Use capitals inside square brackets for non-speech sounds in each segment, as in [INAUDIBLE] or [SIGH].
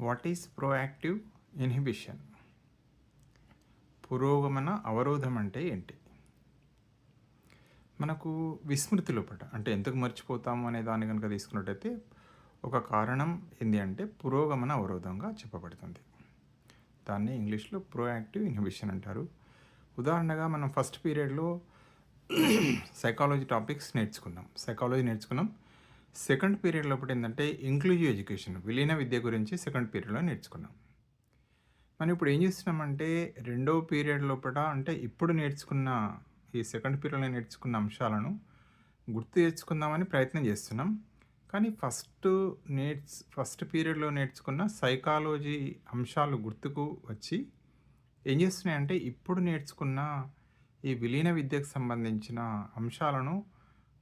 What is proactive inhibition? పురోగమన అవరోధం అంటే ఏంటి? మనకు విస్మృతి లోపట అంటే ఎందుకు మర్చిపోతాము అనే దాన్ని కనుక తీసుకున్నట్టయితే ఒక కారణం ఏంటి అంటే పురోగమన అవరోధంగా చెప్పబడుతుంది. దాన్ని ఇంగ్లీష్లో ప్రోయాక్టివ్ ఇన్హిబిషన్ అంటారు. ఉదాహరణగా మనం ఫస్ట్ పీరియడ్లో [CLEARS THROAT] సైకాలజీ టాపిక్స్ నేర్చుకున్నాం. సైకాలజీ నేర్చుకున్నాం. సెకండ్ పీరియడ్ లోపల ఏంటంటే ఇంక్లూజివ్ ఎడ్యుకేషన్. విలీన విద్య గురించి సెకండ్ పీరియడ్లో నేర్చుకున్నాం. మనం ఇప్పుడు ఏం చేస్తున్నామంటే రెండో పీరియడ్ లోపల అంటే ఇప్పుడు నేర్చుకున్న ఈ సెకండ్ పీరియడ్లో నేర్చుకున్న అంశాలను గుర్తు తెచ్చుకుందామని ప్రయత్నం చేస్తున్నాం. కానీ ఫస్ట్ నేర్చు ఫస్ట్ పీరియడ్లో నేర్చుకున్న సైకాలజీ అంశాలు గుర్తుకు వచ్చి ఏం చేస్తున్నాయంటే ఇప్పుడు నేర్చుకున్న ఈ విలీన విద్యకు సంబంధించిన అంశాలను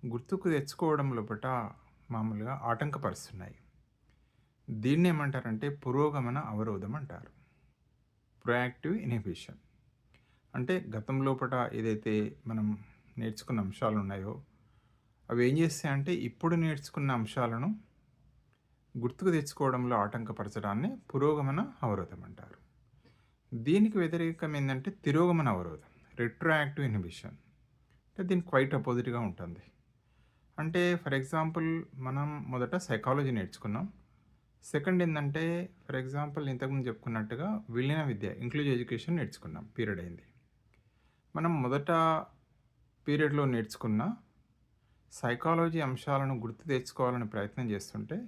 గుర్తుకు తెచ్చుకోవడం లోపల మామూలుగా ఆటంకపరుస్తున్నాయి. దీన్ని ఏమంటారంటే పురోగమన అవరోధం అంటారు. Proactive inhibition. అంటే గతం లోపల ఏదైతే మనం నేర్చుకున్న అంశాలు ఉన్నాయో అవి ఏం చేస్తాయంటే ఇప్పుడు నేర్చుకున్న అంశాలను గుర్తుకు తెచ్చుకోవడంలో ఆటంకపరచడాన్ని పురోగమన అవరోధం అంటారు. దీనికి వ్యతిరేకం ఏంటంటే తిరోగమన అవరోధం రెట్రాక్టివ్ ఇన్హిబిషన్ అంటే దీనికి క్వైట్ అపోజిట్గా ఉంటుంది. అంటే ఫర్ ఎగ్జాంపుల్ మనం మొదట సైకాలజీ నేర్చుకున్నాం. సెకండ్ ఏంటంటే ఫర్ ఎగ్జాంపుల్ ఇంతకుముందు చెప్పుకున్నట్టుగా విలీన విద్య ఇంక్లూజివ్ ఎడ్యుకేషన్ నేర్చుకున్నాం. పీరియడ్ అయింది. మనం మొదట పీరియడ్లో నేర్చుకున్న సైకాలజీ అంశాలను గుర్తు తెచ్చుకోవాలని ప్రయత్నం చేస్తుంటే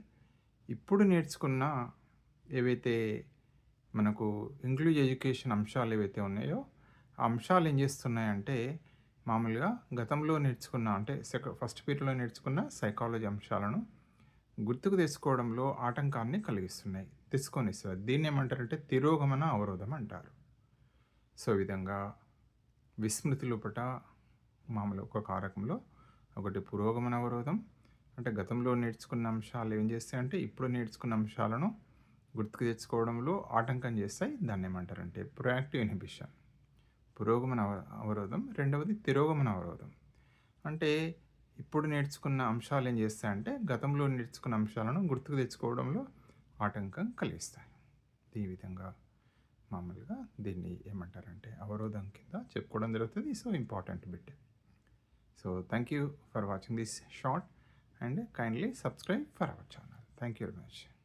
ఇప్పుడు నేర్చుకున్న ఏవైతే మనకు ఇంక్లూజ్ ఎడ్యుకేషన్ అంశాలు ఏవైతే ఉన్నాయో ఆ అంశాలు ఏం చేస్తున్నాయంటే మామూలుగా గతంలో నేర్చుకున్న అంటే సెక ఫస్ట్ పీరియడ్లో నేర్చుకున్న సైకాలజీ అంశాలను గుర్తుకు తెచ్చుకోవడంలో ఆటంకాన్ని కలిగిస్తున్నాయి. తెచ్చుకొనిస్తుంది దీన్ని ఏమంటారంటే తిరోగమన అవరోధం అంటారు. సో ఈ విధంగా విస్మృతి లోపట మామూలు ఒక కారకంలో ఒకటి పురోగమన అవరోధం అంటే గతంలో నేర్చుకున్న అంశాలు ఏం చేస్తాయంటే ఇప్పుడు నేర్చుకున్న అంశాలను గుర్తుకు తెచ్చుకోవడంలో ఆటంకం చేస్తాయి. దాన్ని ఏమంటారంటే ప్రొయాక్టివ్ ఇన్హిబిషన్ పురోగమన అవరోధం. రెండవది తిరోగమన అవరోధం. అంటే ఇప్పుడు నేర్చుకున్న అంశాలు ఏం చేస్తాయంటే గతంలో నేర్చుకున్న అంశాలను గుర్తుకు తెచ్చుకోవడంలో ఆటంకం కలిగిస్తాయి. ఈ విధంగా మామూలుగా దీన్ని ఏమంటారంటే అవరోధం కింద చెప్పుకోవడం జరుగుతుంది. So important bit. So thank you for watching this short and kindly subscribe for our channel. Thank you very much.